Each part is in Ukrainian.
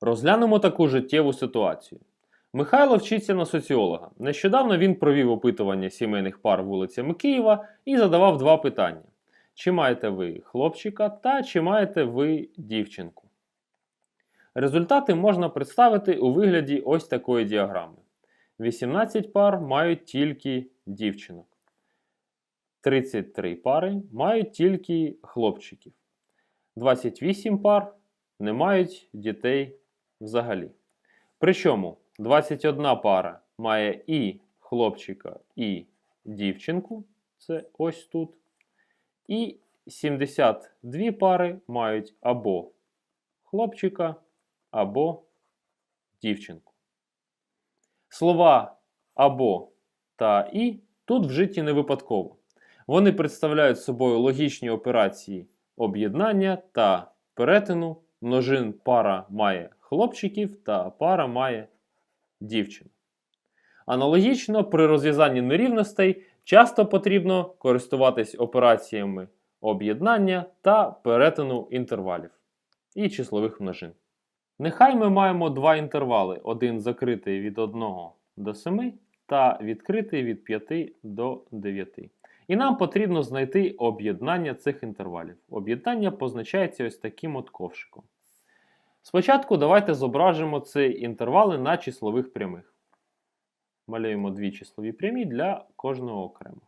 Розглянемо таку життєву ситуацію. Михайло вчиться на соціолога. Нещодавно він провів опитування сімейних пар вулицями Києва і задавав два питання: чи маєте ви хлопчика та чи маєте ви дівчинку? Результати можна представити у вигляді ось такої діаграми. 18 пар мають тільки дівчинок. 33 пари мають тільки хлопчиків. 28 пар не мають дітей взагалі. Причому 21 пара має і хлопчика, і дівчинку, це ось тут. І 72 пари мають або хлопчика, або дівчинку. Слова або та і тут вжиті не випадково. Вони представляють собою логічні операції об'єднання та перетину. Множин пара має хлопчиків та пара має дівчин. Аналогічно, при розв'язанні нерівностей часто потрібно користуватись операціями об'єднання та перетину інтервалів і числових множин. Нехай ми маємо два інтервали: один закритий від 1 до 7 та відкритий від 5 до 9. І нам потрібно знайти об'єднання цих інтервалів. Об'єднання позначається ось таким от ковшиком. Спочатку давайте зображимо ці інтервали на числових прямих. Малюємо дві числові прямі для кожного окремо.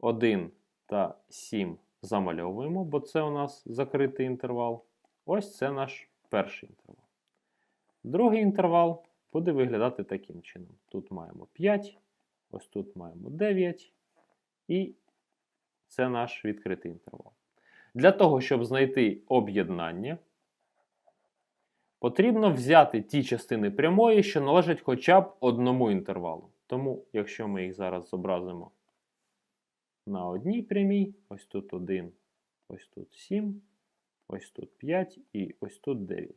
1 та 7 замальовуємо, бо це у нас закритий інтервал. Ось це наш перший інтервал. Другий інтервал буде виглядати таким чином. Тут маємо 5, ось тут маємо 9. І це наш відкритий інтервал. Для того, щоб знайти об'єднання, потрібно взяти ті частини прямої, що належать хоча б одному інтервалу. Тому, якщо ми їх зараз зобразимо на одній прямій, ось тут 1, ось тут 7, ось тут 5 і ось тут 9.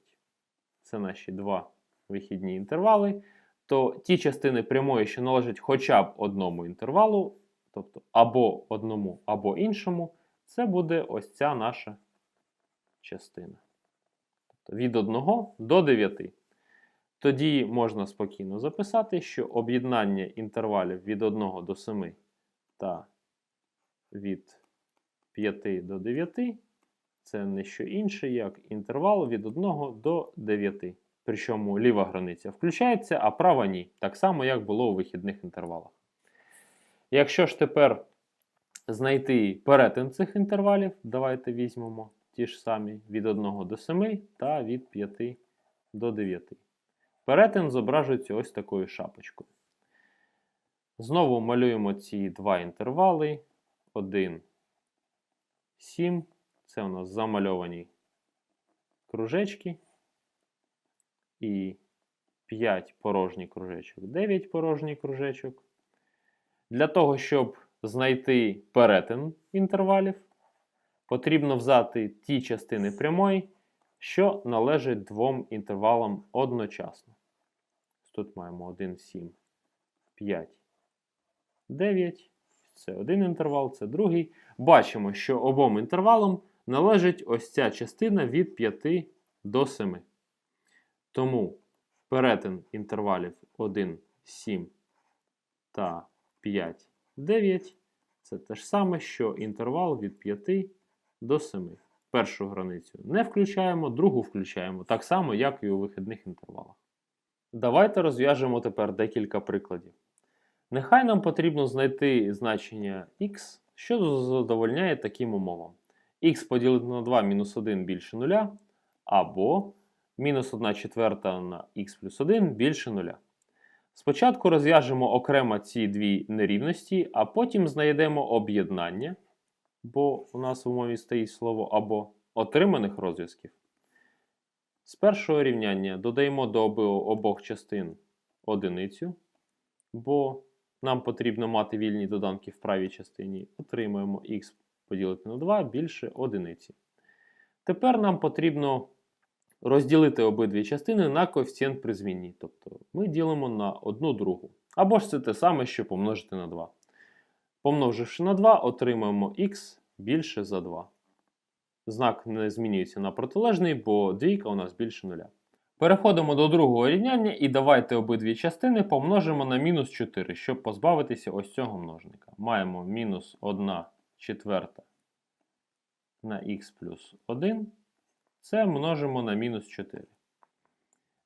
Це наші два вихідні інтервали. То ті частини прямої, що належать хоча б одному інтервалу, тобто або одному, або іншому, це буде ось ця наша частина. Від 1 до 9. Тоді можна спокійно записати, що об'єднання інтервалів від 1 до 7 та від 5 до 9 це не що інше, як інтервал від 1 до 9. Причому ліва границя включається, а права ні. Так само, як було у вихідних інтервалах. Якщо ж тепер знайти перетин цих інтервалів, давайте візьмемо ті ж самі від 1 до 7 та від 5 до 9. Перетин зображується ось такою шапочкою. Знову малюємо ці два інтервали. 1, 7. Це у нас замальовані кружечки. І 5 порожній кружечок, 9 порожній кружечок. Для того, щоб знайти перетин інтервалів, потрібно взяти ті частини прямої, що належать двом інтервалам одночасно. Тут маємо 1, 7, 5, 9. Це один інтервал, це другий. Бачимо, що обом інтервалам належить ось ця частина від 5 до 7. Тому перетин інтервалів 1, 7 та 5, 9 це те ж саме, що інтервал від 5 до 7. Першу границю не включаємо, другу включаємо, так само, як і у вихідних інтервалах. Давайте розв'яжемо тепер декілька прикладів. Нехай нам потрібно знайти значення x, що задовольняє таким умовам. x поділити на 2 мінус 1 більше 0, або мінус 1 четверта на х плюс 1 більше 0. Спочатку розв'яжемо окремо ці дві нерівності, а потім знайдемо об'єднання, бо у нас в умові стоїть слово або отриманих розв'язків. З першого рівняння додаємо до обох частин одиницю, бо нам потрібно мати вільні доданки в правій частині. Отримуємо х поділити на 2 більше одиниці. Тепер нам потрібно розділити обидві частини на коефіцієнт при змінні. Тобто ми ділимо на одну другу. Або ж це те саме, що помножити на 2. Помноживши на 2, отримаємо х більше за 2. Знак не змінюється на протилежний, бо двійка у нас більше нуля. Переходимо до другого рівняння і давайте обидві частини помножимо на мінус 4, щоб позбавитися ось цього множника. Маємо мінус 1 четверта на х плюс 1. Це множимо на мінус 4.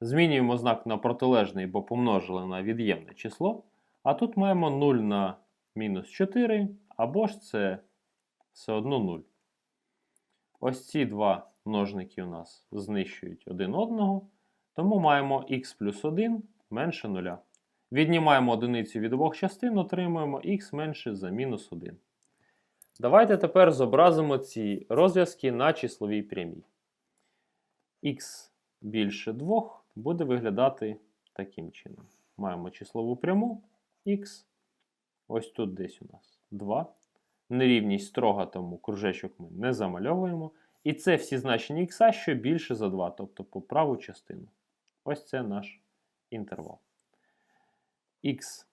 Змінюємо знак на протилежний, бо помножили на від'ємне число. А тут маємо 0 на мінус 4, або ж це все одно 0. Ось ці два множники у нас знищують один одного. Тому маємо х плюс 1 менше 0. Віднімаємо одиницю від обох частин, отримуємо х менше за мінус 1. Давайте тепер зобразимо ці розв'язки на числовій прямій. х більше 2 буде виглядати таким чином. Маємо числову пряму х. Ось тут десь у нас 2. Нерівність строга, тому кружечок ми не замальовуємо. І це всі значення х, що більше за 2, тобто по праву частину. Ось це наш інтервал. х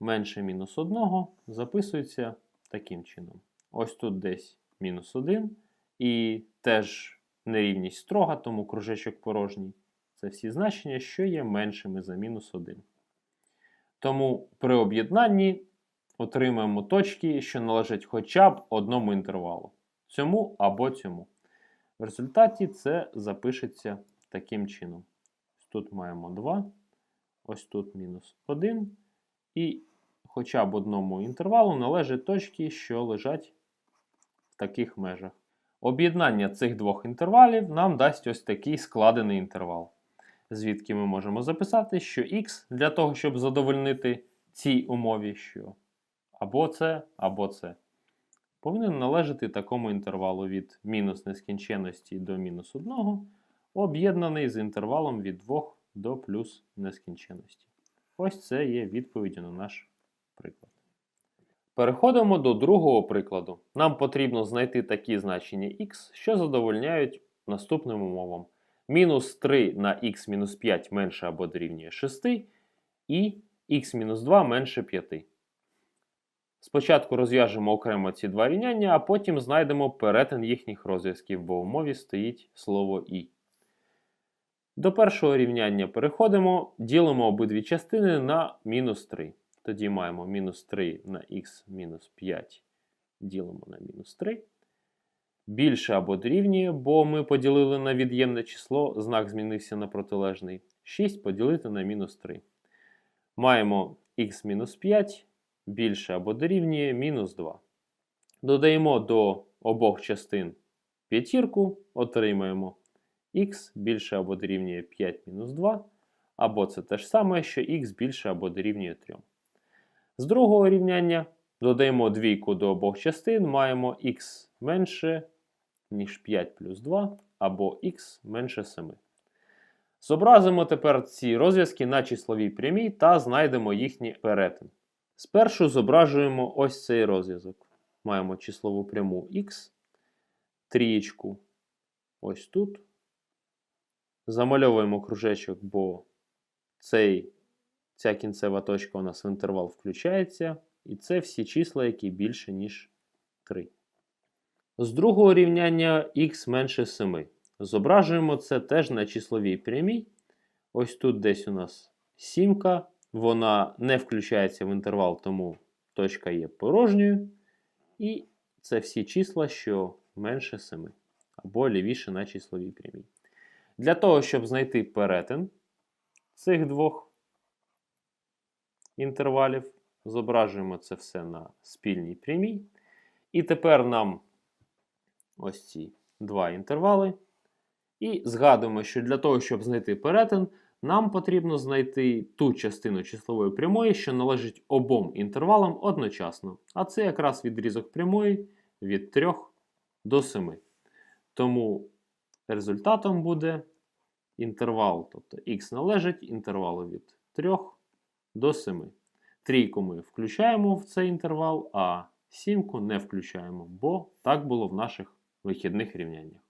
менше мінус 1 записується таким чином. Ось тут десь мінус 1. І теж нерівність строга, тому кружечок порожній. Це всі значення, що є меншими за мінус 1. Тому при об'єднанні отримаємо точки, що належать хоча б одному інтервалу. Цьому або цьому. В результаті це запишеться таким чином. Тут маємо 2, ось тут мінус 1. І хоча б одному інтервалу належать точки, що лежать в таких межах. Об'єднання цих двох інтервалів нам дасть ось такий складений інтервал. Звідки ми можемо записати, що х для того, щоб задовольнити цій умові, що або це, або це, повинен належати такому інтервалу від мінус нескінченності до мінус 1, об'єднаний з інтервалом від 2 до плюс нескінченності. Ось це є відповіддю на наш приклад. Переходимо до другого прикладу. Нам потрібно знайти такі значення х, що задовольняють наступним умовам. Мінус 3 на х мінус 5 менше або дорівнює 6, і х мінус 2 менше 5. Спочатку розв'яжемо окремо ці два рівняння, а потім знайдемо перетин їхніх розв'язків, бо в умові стоїть слово і. До першого рівняння переходимо, ділимо обидві частини на мінус 3. Тоді маємо мінус 3 на х мінус 5 ділимо на мінус 3. Більше або дорівнює, бо ми поділили на від'ємне число, знак змінився на протилежний. 6 поділити на мінус 3. Маємо х мінус 5 більше або дорівнює мінус 2. Додаємо до обох частин п'ятірку, отримаємо х більше або дорівнює 5 мінус 2, або це те ж саме, що х більше або дорівнює 3. З другого рівняння додаємо двійку до обох частин, маємо х менше, ніж 5 плюс 2, або х менше 7. Зобразимо тепер ці розв'язки на числовій прямій та знайдемо їхній перетин. Спершу зображуємо ось цей розв'язок. Маємо числову пряму х, трієчку ось тут. Замальовуємо кружечок, бо цей, ця кінцева точка у нас в інтервал включається. І це всі числа, які більше, ніж 3. З другого рівняння х менше 7. Зображуємо це теж на числовій прямій. Ось тут десь у нас сімка. Вона не включається в інтервал, тому точка є порожньою. І це всі числа, що менше 7, або лівіше на числовій прямій. Для того, щоб знайти перетин цих двох інтервалів, зображуємо це все на спільній прямій. І тепер нам ось ці два інтервали. І згадуємо, що для того, щоб знайти перетин, нам потрібно знайти ту частину числової прямої, що належить обом інтервалам одночасно. А це якраз відрізок прямої від 3 до 7. Тому результатом буде інтервал, тобто х належить інтервалу від 3 до 7. Трійку ми включаємо в цей інтервал, а сімку не включаємо, бо так було в наших вихідних рівняннях.